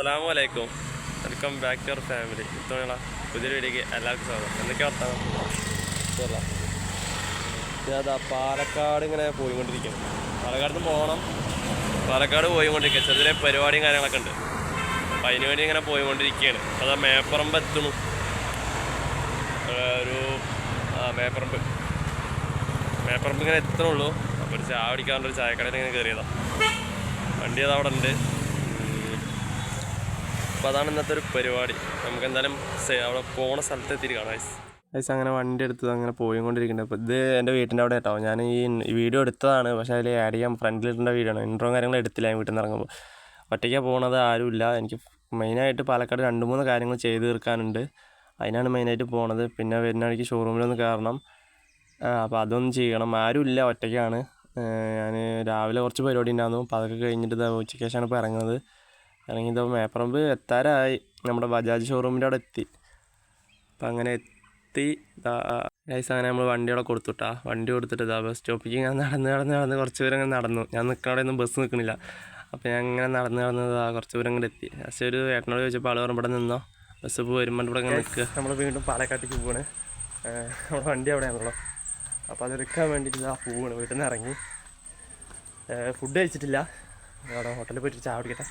അസ്സലാമു വലൈക്കും welcome back to our family. ഇത്തവണ പുതിയൊരു വീഡിയോക്ക് എല്ലാവർക്കും സ്വാഗതം. എന്തൊക്കെ വർത്താനം? ഞാനതാ പാലക്കാട് ഇങ്ങനെ പോയിക്കൊണ്ടിരിക്കുകയാണ് പാലക്കാട് നിന്ന് പോകണം പാലക്കാട് പോയിക്കൊണ്ടിരിക്കുക ചെറിയ പരിപാടിയും കാര്യങ്ങളൊക്കെ ഉണ്ട്. അപ്പം അതിന് വേണ്ടി ഇങ്ങനെ പോയിക്കൊണ്ടിരിക്കുകയാണ്. അതാ മേപ്പറമ്പ് എത്തുന്നു. ഒരു മേപ്പറമ്പ്. മേപ്പറമ്പ് ഇങ്ങനെ എത്തണുള്ളൂ. അപ്പോൾ ഒരു ചായ പിടിക്കാറുണ്ട് ഒരു ചായക്കടയിൽ ഇങ്ങനെ കയറിയതാണ് വണ്ടി അത് അവിടെ ഉണ്ട് അപ്പോൾ അതാണ് ഇന്നത്തെ ഒരു പരിപാടി. നമുക്ക് എന്തായാലും അവിടെ പോണ സ്ഥലത്ത് എത്തിയിട്ട് കാണാം ഐസ് അങ്ങനെ വണ്ടി എടുത്ത് അങ്ങനെ പോയിക്കൊണ്ടിരിക്കുന്നുണ്ട്. അപ്പോൾ ഇത് എന്റെ വീട്ടിന്റെ അവിടെ കേട്ടോ. ഞാൻ ഈ വീഡിയോ എടുത്തതാണ്. പക്ഷേ അതിൽ ആഡ് ചെയ്യാൻ ഫ്രണ്ടിലിട്ടേണ്ട വീഡിയോ ആണ്. ഇൻട്രോ കാര്യങ്ങൾ എടുത്തില്ല ഞാൻ വീട്ടിൽ നിന്ന് ഇറങ്ങുമ്പോൾ ഒറ്റയ്ക്കാണ് പോകുന്നത് ആരുമില്ല എനിക്ക് മെയിനായിട്ട് പാലക്കാട് രണ്ട് മൂന്ന് കാര്യങ്ങൾ ചെയ്ത് തീർക്കാനുണ്ട്. അതിനാണ് മെയിനായിട്ട് പോണത്. പിന്നെ വരുന്ന വഴിക്ക് ഷോറൂമിലൊന്ന് കയറണം. അപ്പോൾ അതൊന്നും ചെയ്യണം. ആരുമില്ല ഒറ്റയ്ക്കാണ്. ഞാൻ രാവിലെ കുറച്ച് പരിപാടി ഉണ്ടായിരുന്നു. അപ്പോൾ അതൊക്കെ കഴിഞ്ഞിട്ട് ഉച്ചയ്ക്ക് ശേഷമാണ് ഇപ്പോൾ ഇറങ്ങുന്നത്. ഇറങ്ങി ഇതാ മേപ്പറമ്പ് എത്താറായി. നമ്മുടെ ബജാജ് ഷോറൂമിന്റെ അവിടെ എത്തി. അപ്പം അങ്ങനെ എത്തി. ഗൈസ് അങ്ങനെ നമ്മൾ വണ്ടി അവിടെ കൊടുത്തുട്ടാ. വണ്ടി കൊടുത്തിട്ട് ഇതാ ബസ് സ്റ്റോപ്പിലേക്ക് ഞാൻ നടന്ന് നടന്ന് നടന്ന് കുറച്ച് ദൂരം അങ്ങനെ നടന്നു. ഞാൻ നിൽക്കണവിടെ ഒന്നും ബസ് നിൽക്കണില്ല അപ്പോൾ ഞാൻ ഇങ്ങനെ നടന്ന് നടന്ന് ഇതാ കുറച്ച് ദൂരം കൂടെ എത്തി. പക്ഷേ ഒരു ഏട്ടനോട് ചോദിച്ചപ്പോൾ ആൾ പറഞ്ഞു ഇവിടെ നിന്നോ? ബസ് ഇപ്പോൾ വരുമ്പോൾ ഇവിടെ ഇങ്ങനെ നിൽക്കുക നമ്മൾ വീണ്ടും പാലക്കാട്ടേക്ക് പോവാണ്. നമ്മുടെ വണ്ടി അവിടെയാണല്ലോ അപ്പോൾ അതെടുക്കാൻ വേണ്ടിയിട്ട് ആ പോവാണ്. വീട്ടിൽ നിന്ന് ഇറങ്ങി ഫുഡ് കഴിച്ചിട്ടില്ല. അവിടെ ഹോട്ടലിൽ പോയിട്ട് ചായ കുടിക്കട്ടെ.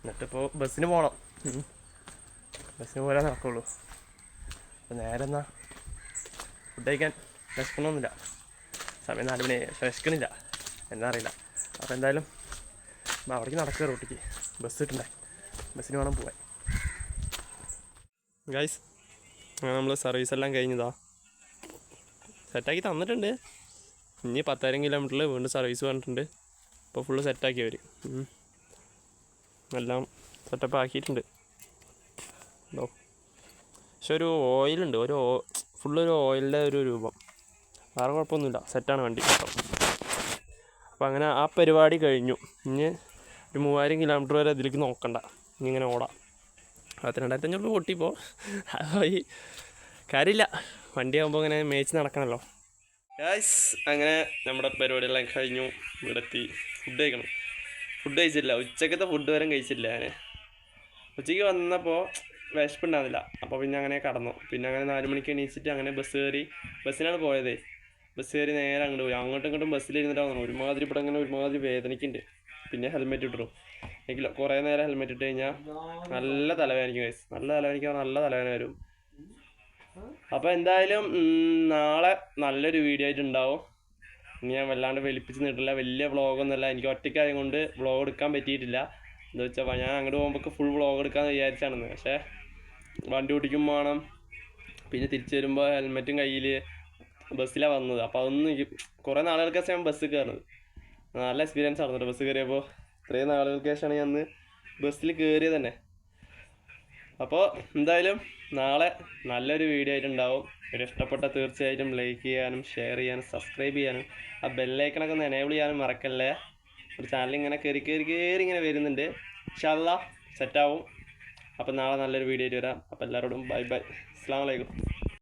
എന്നിട്ടിപ്പോൾ ബസ്സിന് പോകണം ഉം. ബസ്സിന് പോരാൻ നടക്കുള്ളൂ. അപ്പോൾ നേരെ എന്നാ ഫുഡ് കഴിക്കാൻ വിശക്കണമൊന്നുമില്ല സമയം നാല് മണി വിശക്കണില്ല എന്നറിയില്ല അപ്പോൾ എന്തായാലും അവിടേക്ക് നടക്കുക റോട്ടിക്ക്. ബസ് കിട്ടണ്ടേ? ബസ്സിന് വേണം പോവാൻ. ഗൈസ് അങ്ങനെ നമ്മൾ സർവീസ് എല്ലാം കഴിഞ്ഞതാ. സെറ്റാക്കി തന്നിട്ടുണ്ട്. ഇനി പത്തായിരം കിലോമീറ്ററിൽ വീണ്ടും സർവീസ് പറഞ്ഞിട്ടുണ്ട് ഇപ്പോൾ ഫുള്ള് സെറ്റാക്കി അവർ എല്ലാം സെറ്റപ്പ് ആക്കിയിട്ടുണ്ട്. ഉണ്ടോ പക്ഷെ ഒരു ഓയിലുണ്ട് ഒരു ഒരു ഓയിലിന്റെ ഒരു രൂപം. വേറെ കുഴപ്പമൊന്നുമില്ല. സെറ്റാണ് വണ്ടി കേട്ടോ. അപ്പോൾ അങ്ങനെ ആ പരിപാടി കഴിഞ്ഞു. ഇനി ഒരു മൂവായിരം കിലോമീറ്റർ വരെ അതിലേക്ക് നോക്കണ്ട. ഇനി ഇങ്ങനെ ഓടാം. പത്തിരണ്ടായിരത്തി അഞ്ഞൂറ് രൂപ പൊട്ടിപ്പോൾ അതായി. കാര്യമില്ല. വണ്ടിയാകുമ്പോൾ ഇങ്ങനെ മേച്ച് നടക്കണമല്ലോ ഗായ്സ് അങ്ങനെ നമ്മുടെ പരിപാടിയെല്ലാം കഴിഞ്ഞു. ഇവിടെ എത്തി ഫുഡ് കഴിക്കണം. ഫുഡ് കഴിച്ചില്ല. ഉച്ചക്കത്തെ ഫുഡ് വരെ കഴിച്ചില്ല ഞാൻ ഉച്ചയ്ക്ക് വന്നപ്പോൾ വിശപ്പുണ്ടായിരുന്നില്ല. അപ്പോൾ പിന്നെ അങ്ങനെ കടന്നു. പിന്നെ അങ്ങനെ നാല് മണിക്ക് എണീച്ചിട്ട് അങ്ങനെ ബസ് കയറി ബസ്സിനാണ് പോയത്. ബസ് കയറി നേരെ അങ്ങോട്ട് പോയി. അങ്ങോട്ടും ഇങ്ങോട്ടും ബസ്സിലിരുന്നിട്ടാണ് ഒരുമാതിരി ഇവിടെ അങ്ങനെ ഒരുമാതിരി വേദനയ്ക്കുണ്ട് പിന്നെ ഹെൽമെറ്റ് ഇട്ടു എനിക്ക് കുറേ നേരം ഹെൽമെറ്റ് ഇട്ട് കഴിഞ്ഞാൽ നല്ല തലവേദനയ്ക്ക് വയസ്സ് നല്ല തലവേദനയ്ക്ക് നല്ല തലവേദന വരും. അപ്പോൾ എന്തായാലും നാളെ നല്ലൊരു വീഡിയോ ആയിട്ട് ഉണ്ടാവും. ഇനി ഞാൻ വല്ലാണ്ട് വലിപ്പിച്ച് നീട്ടില്ല വലിയ വ്ളോഗൊന്നുമല്ല എനിക്ക് ഒറ്റയ്ക്കായത് കൊണ്ട് വ്ളോഗ് എടുക്കാൻ പറ്റിയിട്ടില്ല. എന്താ വെച്ചാൽ ഞാൻ അങ്ങോട്ട് പോകുമ്പോൾ ഫുൾ വ്ളോഗ് എടുക്കാമെന്ന് വിചാരിച്ചാണെന്ന്. പക്ഷേ വണ്ടി ഓടിക്കും വേണം പിന്നെ തിരിച്ചു വരുമ്പോൾ ഹെൽമെറ്റും കയ്യിൽ ബസ്സിലാണ് വന്നത്. അപ്പോൾ അതൊന്നും എനിക്ക് കുറേ നാളുകൾക്ക് ശേഷം ഞാൻ ബസ്സിൽ കയറുന്നത്. നല്ല എക്സ്പീരിയൻസ് ആയിരുന്നു ബസ് കയറിയപ്പോൾ ഇത്രയും നാളുകൾക്ക് ശേഷമാണ് ഞാൻ അന്ന് ബസ്സിൽ കയറിയത് തന്നെ. അപ്പോൾ എന്തായാലും നാളെ നല്ലൊരു വീഡിയോ ആയിട്ടുണ്ടാവും വീഡിയോ ഇഷ്ടപ്പെട്ട തീർച്ചയായിട്ടും ലൈക്ക് ചെയ്യാനും ഷെയർ ചെയ്യാനും സബ്സ്ക്രൈബ് ചെയ്യാനും ആ ബെല്ലൈക്കണൊക്കെ ഒന്ന് എനേബിൾ ചെയ്യാനും മറക്കല്ലേ? ഒരു ചാനൽ ഇങ്ങനെ കയറി കയറി കയറി ഇങ്ങനെ വരുന്നുണ്ട്. ഇൻഷാല്ലാ സെറ്റാവും അപ്പം നാളെ നല്ലൊരു വീഡിയോ ആയിട്ട് വരാം. അപ്പം എല്ലാവരോടും ബൈ ബൈ അസ്സാം വലൈക്കും